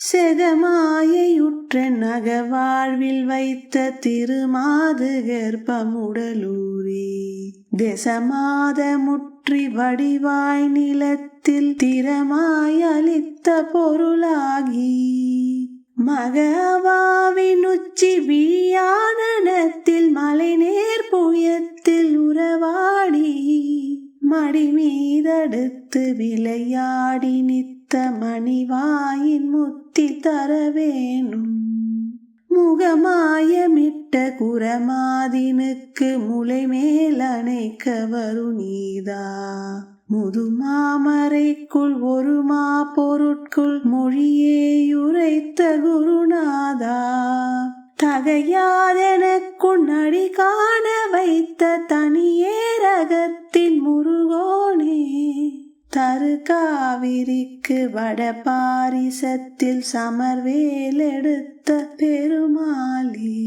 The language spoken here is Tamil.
செகமாயையுற்ற நகவாழ்வில் வைத்த திருமாது கர்ப்பமுடலூரே தேசமாத முற்றி வடிவாய் நிலத்தில் திறமாய் அளித்த பொருளாகி மகவாவின் உச்சி விழியானத்தில் மலை நேர் புயத்தில் உறவா மடி மீதடுத்து விளையாடி நித்த மணிவாயின் முத்தி தர வேணும். முகமாயமிட்ட குரமாதினுக்கு முளை மேல் அணைக்க வருநீதா முதுமாமரைக்குள் ஒரு மா பொருட்குள் மொழியேயுரைத்த குருநாதா. தகையாதெனக்குள் அடி காண வைத்த தனியே உலகத்தின் முருகோனே தரு காவிரிக்கு வட பாரிசத்தில் சமர்வேல் எடுத்த பெருமாளே.